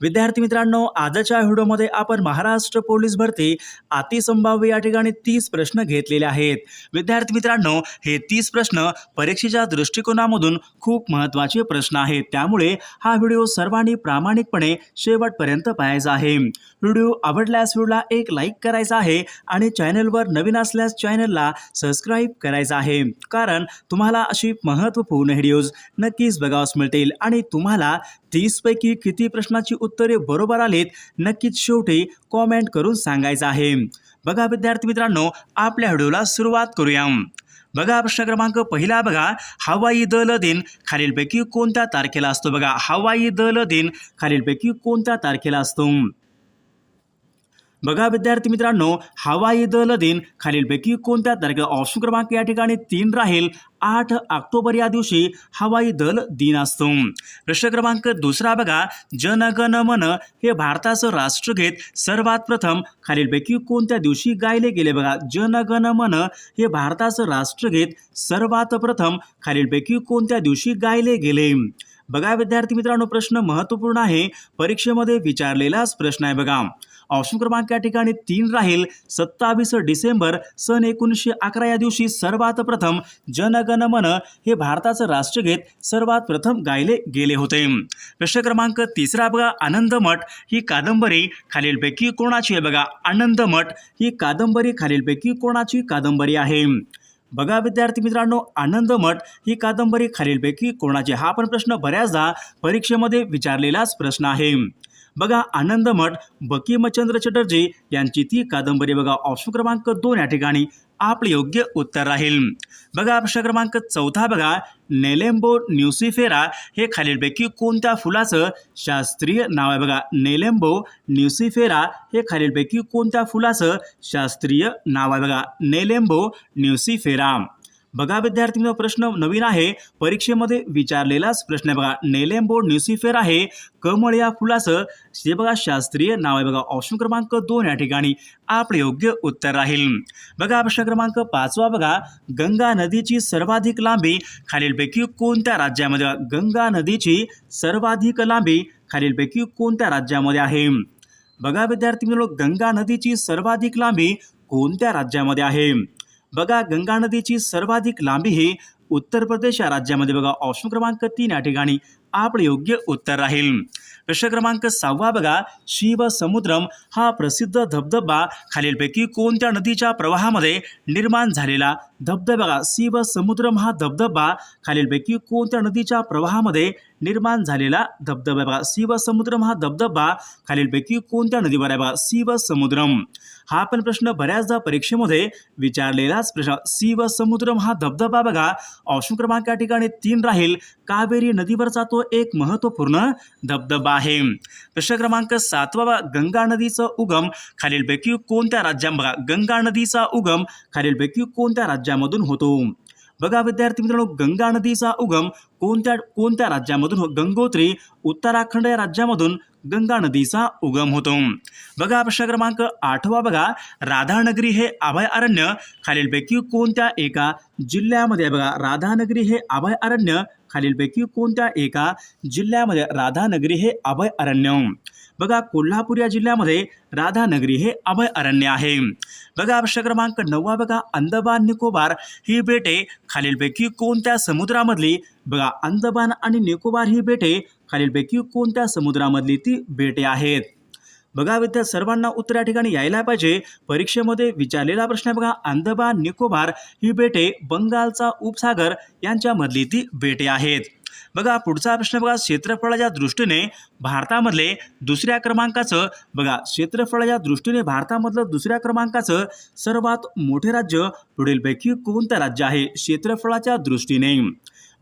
विद्यार्थी मित्रांनो आजच्या व्हिडिओमध्ये आपण महाराष्ट्र पोलीस भरती अतिसंभाव्य या ठिकाणी तीस प्रश्न घेतलेले आहेत. विद्यार्थी मित्रांनो हे तीस प्रश्न परीक्षेच्या दृष्टिकोनामधून खूप महत्त्वाचे प्रश्न आहेत. त्यामुळे हा व्हिडिओ सर्वांनी प्रामाणिकपणे शेवटपर्यंत पाहायचा आहे. व्हिडिओ आवडल्यास व्हिडिओला एक लाईक करायचा आहे आणि चॅनलवर नवीन असल्यास चॅनलला सबस्क्राईब करायचा आहे. कारण तुम्हाला अशी महत्त्वपूर्ण व्हिडिओज नक्कीच बघावस मिळतील आणि तुम्हाला तीसपैकी किती प्रश्नाची उत्तरे बरोबर आलीत नक्कीच शेवटी कॉमेंट करून सांगायचं आहे. बघा विद्यार्थी मित्रांनो आपल्या व्हिडिओला सुरुवात करूया बघा प्रश्न क्रमांक पहिला बघा. हवाई दल दिन खालीलपैकी कोणत्या तारखेला असतो? बघा हवाई दल दिन खालीलपैकी कोणत्या तारखेला असतो? बघा विद्यार्थी मित्रांनो हवाई दल दिन खालीलपैकी कोणत्या तारखेला ऑप्शन क्रमांक या ठिकाणी तीन राहील. आठ ऑक्टोबर या दिवशी हवाई दल दिन असतो. प्रश्न क्रमांक दुसरा बघा. जनगण मन हे भारताचं राष्ट्रगीत. सर्वात प्रथम खालीलपैकी कोणत्या दिवशी गायले गेले बघा? जनगण मन हे भारताचं राष्ट्रगीत. सर्वात प्रथम खालीलपैकी कोणत्या दिवशी गायले गेले? बघा विद्यार्थी मित्रांनो प्रश्न महत्त्वपूर्ण आहे. परीक्षेमध्ये विचारलेलाच प्रश्न आहे बघा. ऑप्शन क्रमांक या ठिकाणी तीन राहील. सत्तावीस डिसेंबर सन एकोणीसशे अकरा या दिवशी सर्वात प्रथम जनगण मन हे भारताचं राष्ट्रगीत सर्वात प्रथम गायले गेले होते. प्रश्न क्रमांक तिसरा बघा आनंदमठ ही कादंबरी खालीलपैकी कोणाची आहे बघा? आनंदमठ ही कादंबरी खालीलपैकी कोणाची कादंबरी आहे? बघा विद्यार्थी मित्रांनो आनंदमठ ही कादंबरी खालीलपैकी कोणाची? हा पण प्रश्न बऱ्याचदा परीक्षेमध्ये विचारलेलाच प्रश्न आहे. बघा आनंद मठ बकीमचंद्र चटर्जी यांची ती कादंबरी बघा. ऑप्शन क्रमांक दोन या ठिकाणी. आपलं योग्य उत्तर राहील. बघा प्रश्न क्रमांक चौथा बघा. नेलेम्बो न्यूसिफेरा हे खालीलपैकी कोणत्या फुलाचं शास्त्रीय नाव आहे? बघा नेलेम्बो न्यूसिफेरा हे खालीलपैकी कोणत्या फुलाचं शास्त्रीय नाव आहे? बघा नेलेम्बो न्यूसिफेरा. बघा विद्यार्थी प्रश्न नवीन आहे. परीक्षेमध्ये विचारलेलाच प्रश्न आहे बघा. बोर्ड न्युसिफेर आहे. कमळ या फुलाचं. हे बघा शास्त्रीय नाव आहे बघा. ऑप्शन क्रमांक दोन या ठिकाणी. आपले योग्य उत्तर राहील. बघा प्रश्न क्रमांक पाचवा बघा. गंगा नदीची सर्वाधिक लांबी खालीलपैकी कोणत्या राज्यामध्ये गंगा नदीची सर्वाधिक लांबी खालीलपैकी कोणत्या राज्यामध्ये आहे? बघा विद्यार्थी मित्रांनो गंगा नदीची सर्वाधिक लांबी कोणत्या राज्यामध्ये आहे? बघा गंगा नदीची सर्वाधिक लांबी ही उत्तर प्रदेश या राज्यामध्ये बघा. ऑप्शन क्रमांक तीन या ठिकाणी. आपलं योग्य उत्तर राहील. प्रश्न क्रमांक सहावा बघा. शिवसमुद्रम हा प्रसिद्ध धबधबा खालीलपैकी कोणत्या नदीच्या प्रवाहामध्ये निर्माण झालेला धबधबा शिव शिवसमुद्रम हा धबधबा खालीलपैकी कोणत्या नदीच्या प्रवाहामध्ये निर्माण झालेला धबधबा बघा. शिवसमुद्रम हा धबधबा खालीलपैकी कोणत्या नदीवर आहे बघा. शिवसमुद्रम हा पण प्रश्न बऱ्याचदा परीक्षेमध्ये विचारलेलाच प्रश्न. शिवसमुद्रम हा धबधबा बघा. ऑप्शन क्रमांक या ठिकाणी तीन राहील. कावेरी नदीवरचा तो एक महत्त्वपूर्ण धबधबा आहे. प्रश्न क्रमांक सातवा गंगा नदीचा उगम खालीलपैकी कोणत्या राज्या बघा गंगा नदीचा उगम खालीलपैकी कोणत्या राज्यामधून होतो? बघा विद्यार्थी मित्रांनो गंगा नदीचा उगम कोणत्या कोणत्या राज्यामधून हो गंगोत्री उत्तराखंड या राज्यामधून गंगा नदीचा उगम होतो. बघा प्रश्न क्रमांक आठवा बघा. राधानगरी हे अभयारण्य खालीलपैकी कोणत्या एका जिल्ह्यामध्ये बघा राधानगरी हे अभयारण्य खालीलपैकी कोणत्या एका जिल्ह्यामध्ये? राधानगरी हे अभयारण्य बघा कोल्हापूर या जिल्ह्यामध्ये राधानगरी हे अभयारण्य आहे. बघा प्रश्न क्रमांक नववा बघा अंदमान निकोबार ही बेटे खालीलपैकी कोणत्या समुद्रामधली बघा अंदमान आणि निकोबार ही बेटे खालीलपैकी कोणत्या समुद्रामधली ती बेटे आहेत. बघा विद्या सर्वांना उत्तर या ठिकाणी यायला पाहिजे. परीक्षेमध्ये विचारलेला प्रश्न बघा अंदमान निकोबार ही बेटे बंगालचा उपसागर यांच्यामधली ती बेटे आहेत. बघा पुढचा प्रश्न बघा क्षेत्रफळाच्या दृष्टीने भारतामधले दुसऱ्या क्रमांकाचं बघा क्षेत्रफळाच्या दृष्टीने भारतामधलं दुसऱ्या क्रमांकाचं सर्वात मोठे राज्य पुढीलपैकी कोणतं राज्य आहे? क्षेत्रफळाच्या दृष्टीने.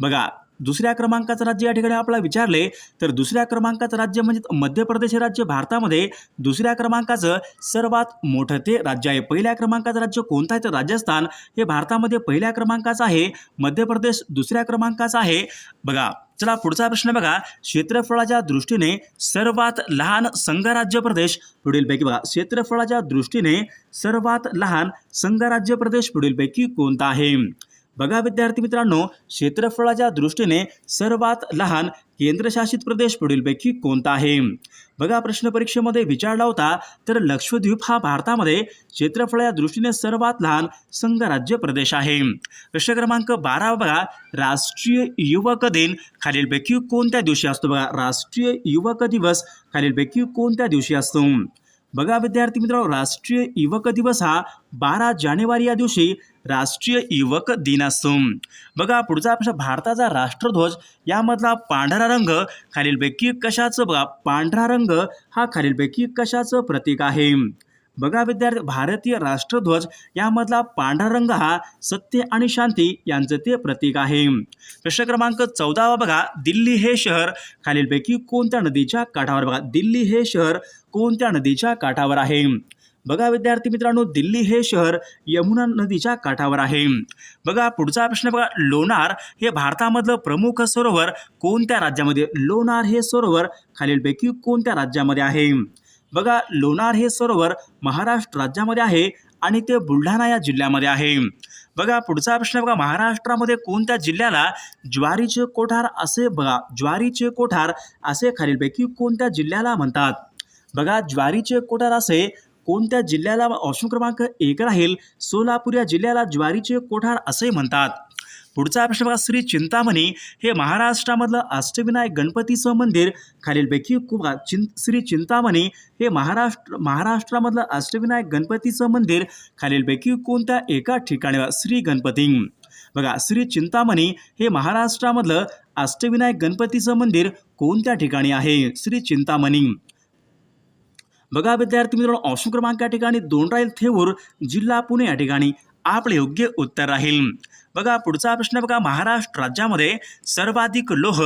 बघा दुसऱ्या क्रमांकाचं राज्य या ठिकाणी आपल्याला विचारले तर दुसऱ्या क्रमांकाचं राज्य म्हणजे मध्य प्रदेश हे राज्य भारतामध्ये. दुसऱ्या क्रमांकाचं सर्वात मोठं ते राज्य आहे. पहिल्या क्रमांकाचं राज्य कोणतं आहे? तर राजस्थान. हे भारतामध्ये पहिल्या क्रमांकाचं आहे. मध्य प्रदेश दुसऱ्या क्रमांकाचा आहे. बघा चला पुढचा प्रश्न बघा. क्षेत्रफळाच्या दृष्टीने सर्वात लहान संघराज्य प्रदेश पुढीलपैकी बघा. क्षेत्रफळाच्या दृष्टीने सर्वात लहान संघराज्य प्रदेश पुढीलपैकी कोणता आहे? बघा विद्यार्थी मित्रांनो क्षेत्रफळाच्या दृष्टीने सर्वात लहान केंद्रशासित प्रदेश पुढीलपैकी कोणता आहे? बघा प्रश्न परीक्षेमध्ये विचारला होता तर लक्षद्वीप हा भारतामध्ये क्षेत्रफळाच्या दृष्टीने सर्वात लहान संघराज्य प्रदेश आहे. प्रश्न क्रमांक बारा बघा राष्ट्रीय युवक दिन खालीलपैकी कोणत्या दिवशी असतो? बघा राष्ट्रीय युवक दिवस खालीलपैकी कोणत्या दिवशी असतो? बघा विद्यार्थी मित्रांनो राष्ट्रीय युवक दिवस हा बारा जानेवारी या दिवशी राष्ट्रीय युवक दिन असतो बघा पुढचा प्रश्न भारताचा राष्ट्रध्वज यामधला पांढरा रंग खालीलपैकी कशाचं बघा पांढरा रंग हा खालीलपैकी कशाचं प्रतीक आहे? बघा विद्यार्थी भारतीय राष्ट्रध्वज यामधला पांढरा रंग हा सत्य आणि शांती यांचं ते प्रतीक आहे. प्रश्न क्रमांक चौदावा बघा दिल्ली हे शहर खालीलपैकी कोणत्या नदीच्या काठावर? बघा दिल्ली हे शहर कोणत्या नदीच्या काठावर आहे? बघा विद्यार्थी मित्रांनो दिल्ली हे शहर यमुना नदीच्या काठावर आहे. बघा पुढचा प्रश्न बघा लोणार हे भारतामधलं प्रमुख सरोवर कोणत्या राज्यामध्ये? लोणार हे सरोवर खालीलपैकी कोणत्या राज्यामध्ये आहे? बघा लोणार हे सरोवर महाराष्ट्र राज्यामध्ये आहे आणि ते बुलढाणा या जिल्ह्यामध्ये आहे. बघा पुढचा प्रश्न बघा महाराष्ट्रामध्ये कोणत्या जिल्ह्याला ज्वारीचे कोठार असे बघा ज्वारीचे कोठार असे खालीलपैकी कोणत्या जिल्ह्याला म्हणतात? बघा ज्वारीचे कोठार असे कोणत्या जिल्ह्याला ऑप्शन क्रमांक एक राहील? सोलापूर या जिल्ह्याला ज्वारीचे कोठार असे म्हणतात. पुढचा प्रश्न बघा श्री चिंतामणी हे महाराष्ट्रामधलं अष्टविनायक गणपतीचं मंदिर. खालीलपैकी खूप चिं श्री चिंतामणी हे महाराष्ट्र महाराष्ट्रामधलं अष्टविनायक गणपतीचं मंदिर. खालीलपैकी कोणत्या एका ठिकाणी श्री गणपती. बघा श्री चिंतामणी हे महाराष्ट्रामधलं अष्टविनायक गणपतीचं मंदिर कोणत्या ठिकाणी आहे? श्री चिंतामणी. बघा विद्यार्थी मित्रांनो ऑप्शन क्रमांक या ठिकाणी दोन राहील थेऊर जिल्हा पुणे या ठिकाणी आपले योग्य उत्तर राहील. बघा पुढचा प्रश्न बघा महाराष्ट्र राज्यामध्ये सर्वाधिक लोह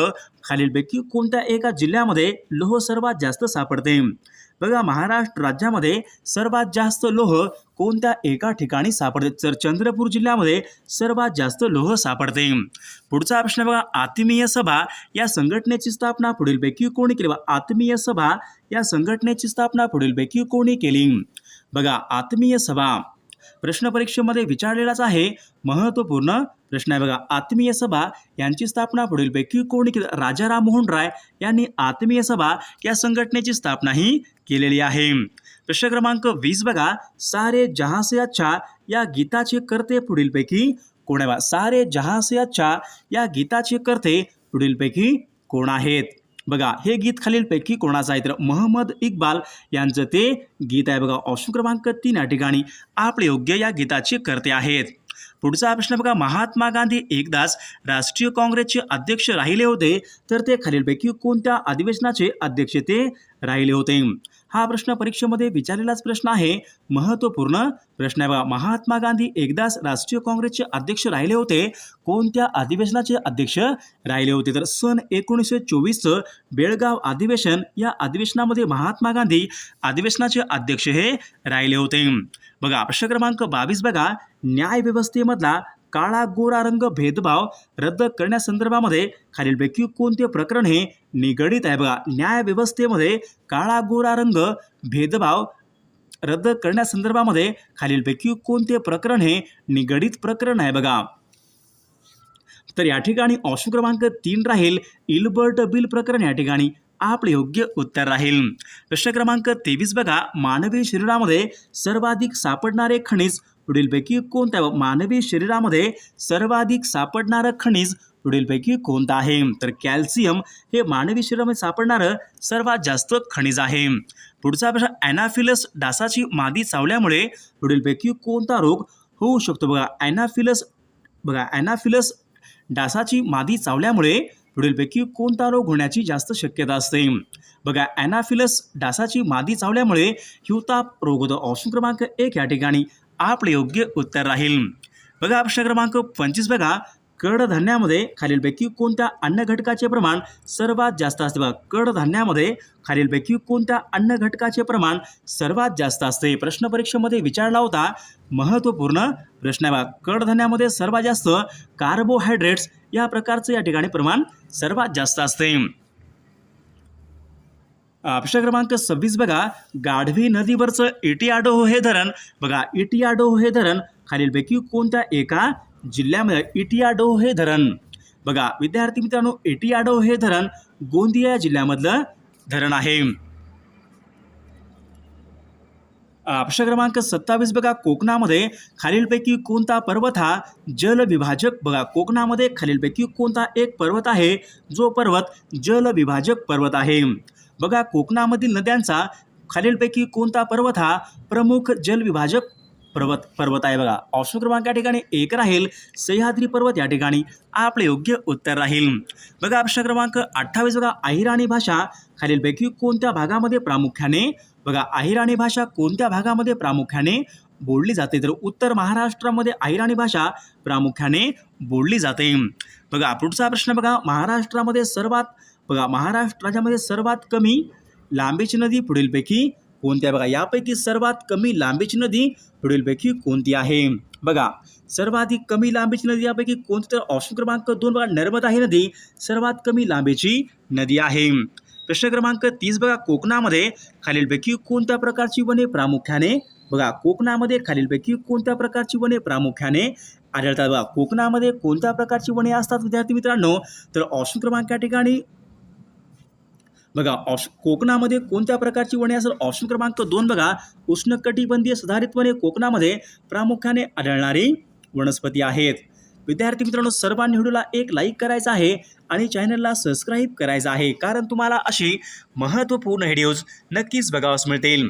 खालीलपैकी कोणत्या एका जिल्ह्यामध्ये लोह सर्वात जास्त सापडते? बघा महाराष्ट्र राज्यामध्ये सर्वात जास्त लोह कोणत्या एका ठिकाणी सापडते? तर चंद्रपूर जिल्ह्यामध्ये सर्वात जास्त लोह सापडते. पुढचा प्रश्न बघा आत्मीय सभा या संघटनेची स्थापना पुढीलपैकी कोणी केली? आत्मीय सभा या संघटनेची स्थापना पुढीलपैकी कोणी केली? बघा आत्मीय सभा प्रश्न परीक्षेमध्ये विचारलेलाच आहे. महत्त्वपूर्ण प्रश्न आहे बघा आत्मीय सभा यांची स्थापना पुढीलपैकी कोणी केली? राजा राममोहन राय यांनी आत्मीय सभा या संघटनेची स्थापनाही केलेली आहे. प्रश्न क्रमांक वीस बघा सारे जहाँ से अच्छा या गीताचे कर्ते पुढीलपैकी कोण आहे बा सारे जहाँ से अच्छा या गीताचे कर्ते पुढीलपैकी कोण आहेत? बघा हे गीत खालीलपैकी कोणाचं आहे? तर महम्मद इक्बाल यांचं ते गीत आहे बघा ऑप्शन क्रमांक तीन या ठिकाणी. आपले योग्य या गीताचे कर्ते आहेत. पुढचा प्रश्न बघा महात्मा गांधी एकदाच राष्ट्रीय काँग्रेसचे अध्यक्ष राहिले होते तर ते खालीलपैकी कोणत्या अधिवेशनाचे अध्यक्ष ते राहिले होते? हा प्रश्न परीक्षेमध्ये विचारलेलाच प्रश्न आहे. महत्त्वपूर्ण प्रश्न आहे बघा. महात्मा गांधी एकदाच राष्ट्रीय काँग्रेसचे अध्यक्ष राहिले होते. कोणत्या अधिवेशनाचे अध्यक्ष राहिले होते? तर सन एकोणीसशे चोवीसचं बेळगाव अधिवेशन या अधिवेशनामध्ये महात्मा गांधी अधिवेशनाचे अध्यक्ष हे राहिले होते. बघा प्रश्न क्रमांक बावीस बघा. न्यायव्यवस्थेमधला काळा गोरा रंग भेदभाव रद्द करण्यासंदर्भामध्ये खालीलपैकी कोणते प्रकरण हे निगडीत आहे? बघा न्यायव्यवस्थेमध्ये काळा गोरा रंग भेदभाव रद्द करण्यासंदर्भामध्ये खालीलपैकी कोणते प्रकरण हे निगडीत प्रकरण आहे? बघा. तर या ठिकाणी ऑप्शन क्रमांक तीन राहील. इल्बर्ट बिल प्रकरण या ठिकाणी आपले योग्य उत्तर राहील. प्रश्न क्रमांक तेवीस बघा. मानवी शरीरामध्ये सर्वाधिक सापडणारे खनिज पुढीलपैकी कोणत्या मानवी शरीरामध्ये सर्वाधिक सापडणारं खनिज पुढीलपैकी कोणतं आहे? तर कॅल्शियम हे मानवी शरीरामध्ये सापडणारं सर्वात जास्त खनिज आहे. पुढचा प्रश्न ॲनाफिलस डासाची मादी चावल्यामुळे पुढीलपैकी कोणता रोग होऊ शकतो? बघा ॲनाफिलस बघा ॲनाफिलस डासाची मादी चावल्यामुळे पुढीलपैकी कोणता रोग होण्याची जास्त शक्यता असते? बघा ॲनाफिलस डासाची मादी चावल्यामुळे हिवताप रोग होतो. ऑप्शन क्रमांक एक या ठिकाणी. आपले योग्य उत्तर राहील. बघा प्रश्न क्रमांक पंचवीस बघा. कडधान्यामध्ये खालीलपैकी कोणत्या अन्न घटकाचे प्रमाण सर्वात जास्त असते? बघा कडधान्यामध्ये खालीलपैकी कोणत्या अन्न घटकाचे प्रमाण सर्वात जास्त असते? प्रश्न परीक्षेमध्ये विचारला होता. महत्त्वपूर्ण प्रश्न आहे बघा. कडधान्यामध्ये सर्वात जास्त कार्बोहायड्रेट्स या प्रकारचं या ठिकाणी प्रमाण सर्वात जास्त असते. प्रश्न क्रमांक सव्वीस बघा. गाढवी नदीवरचं इटियाडो हे धरण. बघा इटियाडो हे धरण खालीलपैकी कोणत्या एका जिल्ह्यामध्ये इटियाडो हे धरण. बघा विद्यार्थी मित्रांनो इटियाडो हे धरण गोंदिया जिल्ह्यामधलं धरण आहे. प्रश्न क्रमांक सत्तावीस बघा कोकणामध्ये खालीलपैकी कोणता पर्वत हा जलविभाजक बघा कोकणामध्ये खालीलपैकी कोणता एक पर्वत आहे? जो पर्वत जलविभाजक पर्वत आहे. बघा कोकणामधील नद्यांचा खालीलपैकी कोणता पर्वत हा प्रमुख जलविभाजक पर्वत पर्वत आहे बघा. ऑप्शन क्रमांक या ठिकाणी एक राहील. सह्याद्री पर्वत या ठिकाणी आपले योग्य उत्तर राहील. बघा प्रश्न क्रमांक अठ्ठावीस बघा अहिराणी भाषा खालीलपैकी कोणत्या भागामध्ये प्रामुख्याने बघा अहिराणी भाषा कोणत्या भागामध्ये प्रामुख्याने बोलली जाते? तर उत्तर महाराष्ट्रामध्ये अहिराणी भाषा प्रामुख्याने बोलली जाते. बघा पुढचा प्रश्न बघा महाराष्ट्रामध्ये सर्वात बघा महाराष्ट्र राज्यामध्ये सर्वात कमी लांबीची नदी पुढीलपैकी कोणती आहे? बघा यापैकी सर्वात कमी लांबीची नदी पुढीलपैकी कोणती आहे? बघा सर्वाधिक कमी लांबीची नदी यापैकी कोणती? तर ऑप्शन क्रमांक दोन बघा नर्मदा ही नदी सर्वात कमी लांबीची नदी आहे. प्रश्न क्रमांक तीस बघा कोकणामध्ये खालीलपैकी कोणत्या प्रकारची वने प्रामुख्याने? बघा कोकणामध्ये खालीलपैकी कोणत्या प्रकारची वने प्रामुख्याने? आढळतात बघा कोकणामध्ये कोणत्या प्रकारची वने असतात विद्यार्थी मित्रांनो? तर ऑप्शन क्रमांक या ठिकाणी बघा ऑप्श कोकणामध्ये कोणत्या प्रकारची वने असेल? ऑप्शन क्रमांक दोन बघा उष्णकटिबंधीय सुधारित वने कोकणामध्ये प्रामुख्याने आढळणारी वनस्पती आहेत. विद्यार्थी मित्रांनो सर्वांनी व्हिडिओला एक लाईक करायचा आहे आणि चॅनलला सबस्क्राईब करायचं आहे. कारण तुम्हाला अशी महत्त्वपूर्ण व्हिडिओज नक्कीच बघावास मिळतील.